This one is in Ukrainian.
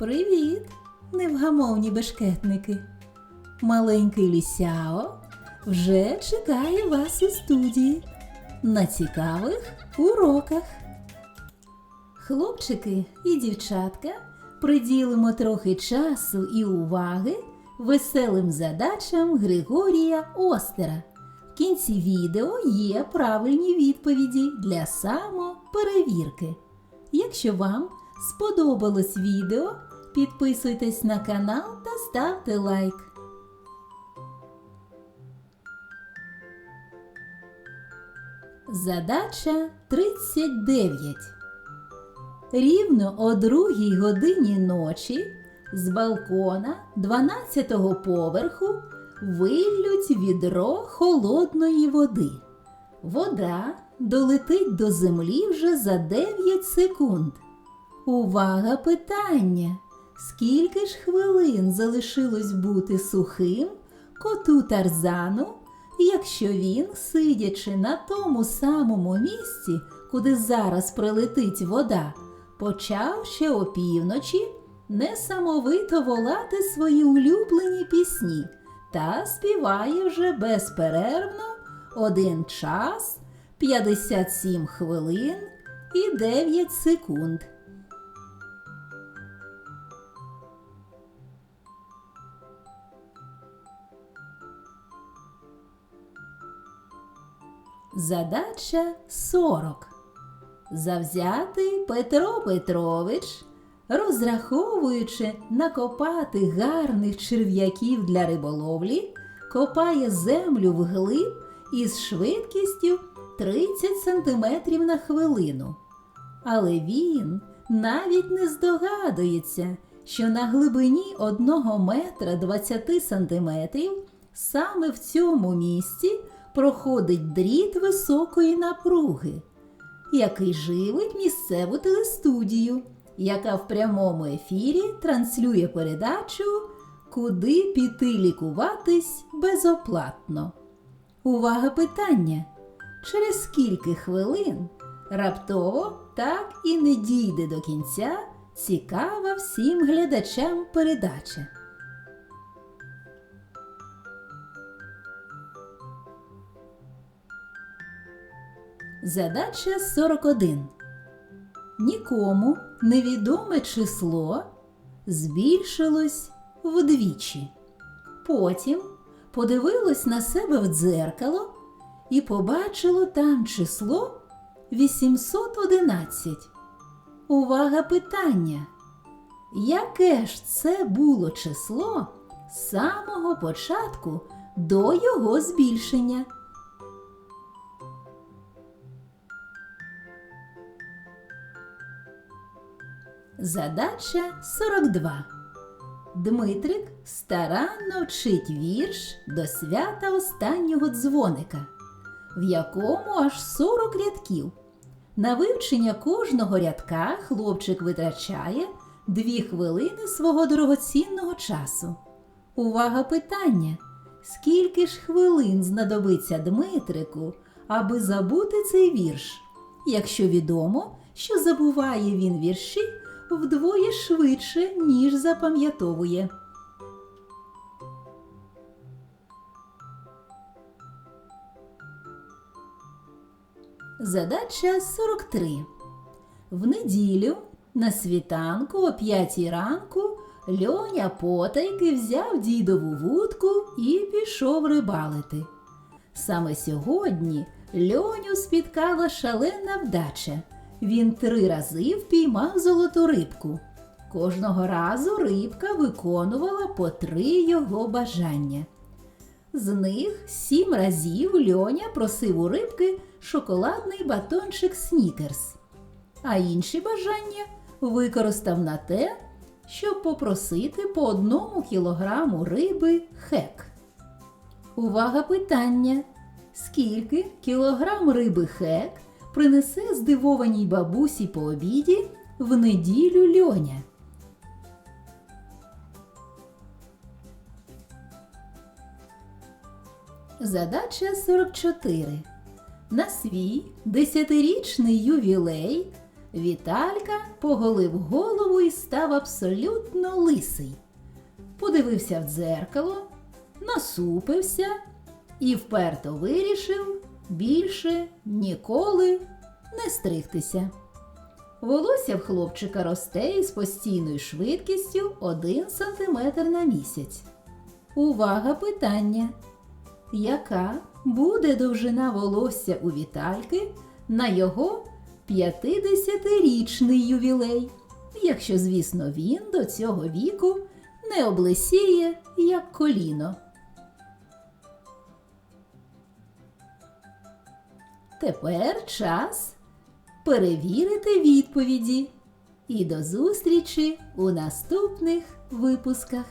Привіт, невгамовні бешкетники. Маленький лісяо вже чекає вас у студії на цікавих уроках. Хлопчики і дівчатка приділимо трохи часу і уваги веселим задачам Григорія Остера. В кінці відео є правильні відповіді для самоперевірки. Якщо вам сподобалось відео, підписуйтесь на канал та ставте лайк. Задача 39. Рівно о другій годині ночі з балкона 12-го поверху виллють відро холодної води. Вода долетить до землі вже за 9 секунд. Увага питання! Скільки ж хвилин залишилось бути сухим коту Тарзану, якщо він, сидячи на тому самому місці, куди зараз прилетить вода, почав ще опівночі несамовито волати свої улюблені пісні та співає вже безперервно один час, 57 хвилин і 9 секунд. Задача 40. Завзятий Петро Петрович, розраховуючи накопати гарних черв'яків для риболовлі, копає землю вглиб із швидкістю 30 см на хвилину. Але він навіть не здогадується, що на глибині 1 метра 20 сантиметрів саме в цьому місці проходить дріт високої напруги, який живить місцеву телестудію, яка в прямому ефірі транслює передачу Куди піти лікуватись безоплатно. Увага питання! Через скільки хвилин раптово так і не дійде до кінця цікава всім глядачам передача. Задача 41. Нікому невідоме число збільшилось вдвічі. Потім подивилось на себе в дзеркало і побачило там число 811. Увага питання. Яке ж це було число з самого початку до його збільшення? Задача 42. Дмитрик старанно вчить вірш до свята останнього дзвоника, в якому аж 40 рядків. На вивчення кожного рядка хлопчик витрачає 2 хвилини свого дорогоцінного часу. Увага питання: скільки ж хвилин знадобиться Дмитрику, аби забути цей вірш? Якщо відомо, що забуває він вірші вдвоє швидше, ніж запам'ятовує. Задача 43. В неділю на світанку о п'ятій ранку Льоня потайки взяв дідову вудку і пішов рибалити. Саме сьогодні Льоню спіткала шалена вдача. Він три рази впіймав золоту рибку. Кожного разу рибка виконувала по три його бажання. З них сім разів Льоня просив у рибки шоколадний батончик Снікерс, а інші бажання використав на те, щоб попросити по одному кілограму риби хек. Увага питання! Скільки кілограм риби хек принесе здивованій бабусі по обіді в неділю льоня? Задача 44. На свій десятирічний ювілей Віталька поголив голову і став абсолютно лисий. Подивився в дзеркало, насупився і вперто вирішив більше ніколи не стригтися. Волосся в хлопчика росте із постійною швидкістю 1 см на місяць. Увага питання. Яка буде довжина волосся у Вітальки на його 50-річний ювілей, якщо, звісно, він до цього віку не облисіє як коліно. Тепер час перевірити відповіді. І до зустрічі у наступних випусках.